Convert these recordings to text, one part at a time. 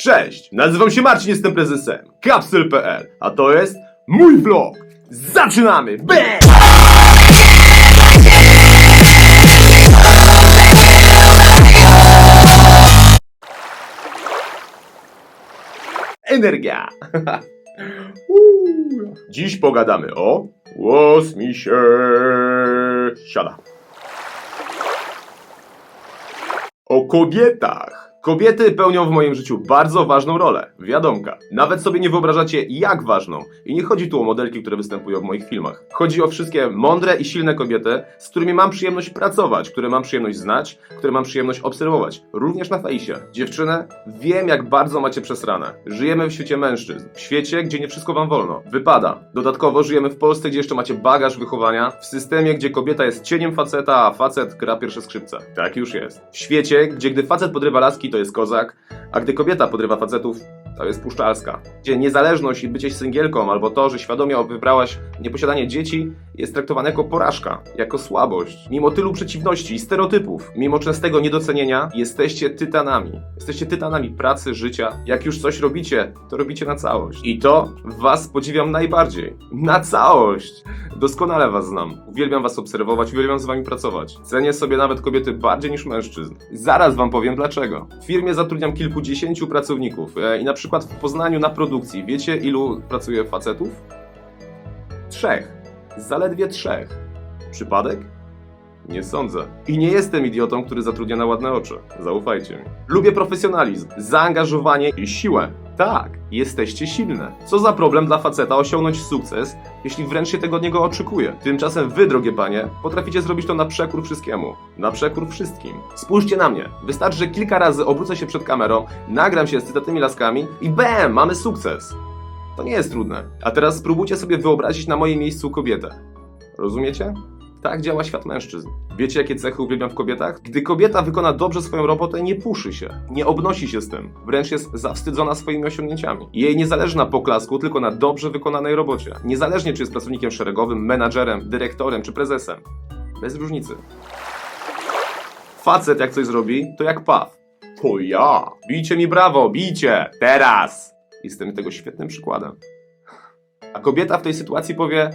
Cześć, nazywam się Marcin, jestem prezesem Kapsel.pl, a to jest mój vlog. Zaczynamy! Energia! Dziś pogadamy o... Łos mi się... Siada. O kobietach. Kobiety pełnią w moim życiu bardzo ważną rolę. Wiadomka. Nawet sobie nie wyobrażacie, jak ważną. I nie chodzi tu o modelki, które występują w moich filmach. Chodzi o wszystkie mądre i silne kobiety, z którymi mam przyjemność pracować, które mam przyjemność znać, które mam przyjemność obserwować. Również na fejsie. Dziewczyny, wiem jak bardzo macie przesrane. Żyjemy w świecie mężczyzn. W świecie, gdzie nie wszystko wam wolno. Wypada. Dodatkowo żyjemy w Polsce, gdzie jeszcze macie bagaż wychowania. W systemie, gdzie kobieta jest cieniem faceta, a facet gra pierwsze skrzypce. Tak już jest. W świecie, gdzie gdy facet podrywa laski, to jest kozak, a gdy kobieta podrywa facetów, to jest puszczalska. Gdzie niezależność i bycie singielką, albo to, że świadomie wybrałaś nieposiadanie dzieci, jest traktowane jako porażka, jako słabość. Mimo tylu przeciwności i stereotypów, mimo częstego niedocenienia, jesteście tytanami. Jesteście tytanami pracy, życia. Jak już coś robicie, to robicie na całość. I to was podziwiam najbardziej. Na całość! Doskonale was znam. Uwielbiam was obserwować, uwielbiam z wami pracować. Cenię sobie nawet kobiety bardziej niż mężczyzn. Zaraz wam powiem dlaczego. W firmie zatrudniam kilkudziesięciu pracowników e, i na przykład w Poznaniu na produkcji wiecie ilu pracuje facetów? Trzech. Zaledwie trzech. Przypadek? Nie sądzę. I nie jestem idiotą, który zatrudnia na ładne oczy. Zaufajcie mi. Lubię profesjonalizm, zaangażowanie i siłę. Tak, jesteście silne. Co za problem dla faceta osiągnąć sukces, jeśli wręcz się tego od niego oczekuje. Tymczasem wy, drogie panie, potraficie zrobić to na przekór wszystkiemu. Na przekór wszystkim. Spójrzcie na mnie. Wystarczy, że kilka razy obrócę się przed kamerą, nagram się z cytatnymi laskami i BAM! Mamy sukces. To nie jest trudne. A teraz spróbujcie sobie wyobrazić na moim miejscu kobietę. Rozumiecie? Tak działa świat mężczyzn. Wiecie, jakie cechy uwielbiam w kobietach? Gdy kobieta wykona dobrze swoją robotę, nie puszy się, nie obnosi się z tym, wręcz jest zawstydzona swoimi osiągnięciami. Jej nie zależy na poklasku, tylko na dobrze wykonanej robocie. Niezależnie, czy jest pracownikiem szeregowym, menadżerem, dyrektorem czy prezesem. Bez różnicy. Facet, jak coś zrobi, to jak paw. To ja! Bijcie mi brawo, bijcie! Teraz! Jestem tego świetnym przykładem. A kobieta w tej sytuacji powie: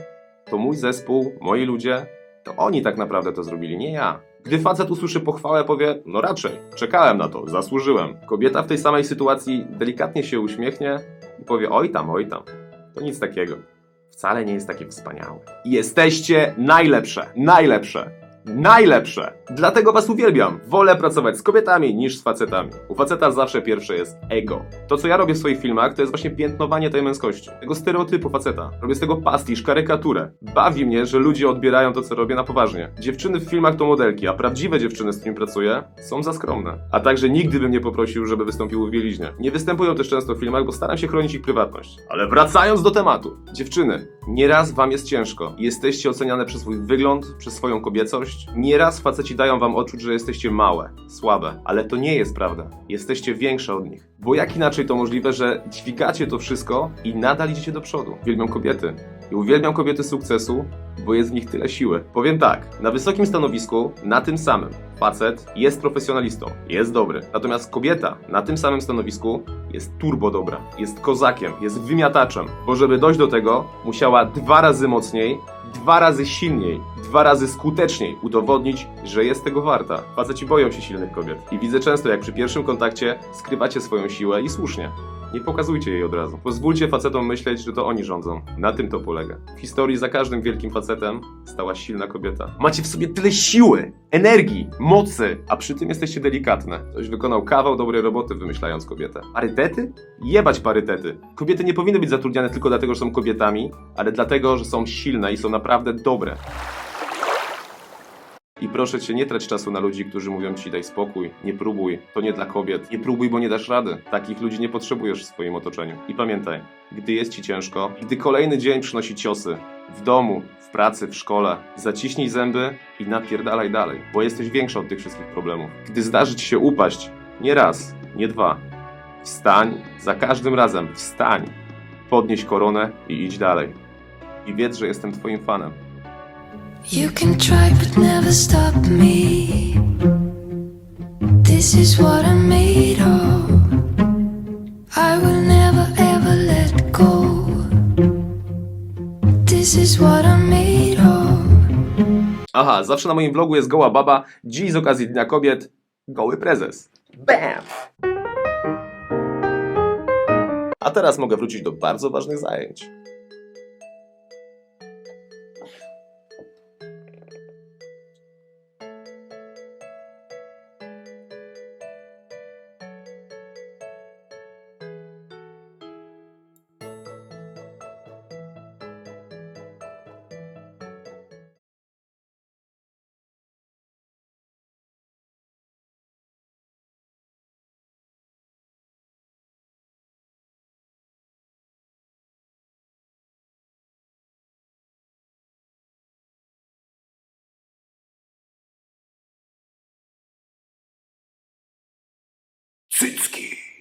To mój zespół, moi ludzie, to oni tak naprawdę to zrobili, nie ja. Gdy facet usłyszy pochwałę, powie: No raczej, czekałem na to, zasłużyłem. Kobieta w tej samej sytuacji delikatnie się uśmiechnie i powie: Oj tam, oj tam. To nic takiego. Wcale nie jest takie wspaniałe. Jesteście najlepsze, najlepsze. Najlepsze! Dlatego was uwielbiam. Wolę pracować z kobietami niż z facetami. U faceta zawsze pierwsze jest ego. To, co ja robię w swoich filmach, to jest właśnie piętnowanie tej męskości. Tego stereotypu faceta. Robię z tego pastisz, karykaturę. Bawi mnie, że ludzie odbierają to, co robię na poważnie. Dziewczyny w filmach to modelki, a prawdziwe dziewczyny, z którymi pracuję, są za skromne. A także nigdy bym nie poprosił, żeby wystąpiły w bieliźnie. Nie występują też często w filmach, bo staram się chronić ich prywatność. Ale wracając do tematu. Dziewczyny, nieraz wam jest ciężko. Jesteście oceniane przez swój wygląd, przez swoją kobiecość. Nieraz faceci dają wam odczuć, że jesteście małe, słabe. Ale to nie jest prawda. Jesteście większe od nich. Bo jak inaczej to możliwe, że dźwigacie to wszystko i nadal idziecie do przodu? Uwielbiam kobiety. I uwielbiam kobiety sukcesu, bo jest w nich tyle siły. Powiem tak, na wysokim stanowisku, na tym samym, facet jest profesjonalistą, jest dobry. Natomiast kobieta na tym samym stanowisku jest turbo dobra, jest kozakiem, jest wymiataczem. Bo żeby dojść do tego, musiała dwa razy mocniej, dwa razy silniej, dwa razy skuteczniej udowodnić, że jest tego warta. Faceci boją się silnych kobiet. I widzę często, jak przy pierwszym kontakcie skrywacie swoją siłę i słusznie. Nie pokazujcie jej od razu. Pozwólcie facetom myśleć, że to oni rządzą. Na tym to polega. W historii za każdym wielkim facetem stała silna kobieta. Macie w sobie tyle siły, energii, mocy, a przy tym jesteście delikatne. Ktoś wykonał kawał dobrej roboty wymyślając kobietę. Parytety? Jebać parytety. Kobiety nie powinny być zatrudniane tylko dlatego, że są kobietami, ale dlatego, że są silne i są naprawdę dobre. I proszę cię, nie trać czasu na ludzi, którzy mówią ci daj spokój, nie próbuj, to nie dla kobiet, nie próbuj, bo nie dasz rady. Takich ludzi nie potrzebujesz w swoim otoczeniu. I pamiętaj, gdy jest ci ciężko, gdy kolejny dzień przynosi ciosy, w domu, w pracy, w szkole, zaciśnij zęby i napierdalaj dalej, bo jesteś większa od tych wszystkich problemów. Gdy zdarzy ci się upaść, nie raz, nie dwa, wstań, za każdym razem wstań, podnieś koronę i idź dalej. I wiedz, że jestem twoim fanem. You can try but never stop me. This is what I'm made of. I will never ever let go. This is what I'm made of. Aha, zawsze na moim vlogu jest goła baba. Dziś z okazji Dnia Kobiet goły prezes. Bam! A teraz mogę wrócić do bardzo ważnych zajęć. Цицькі.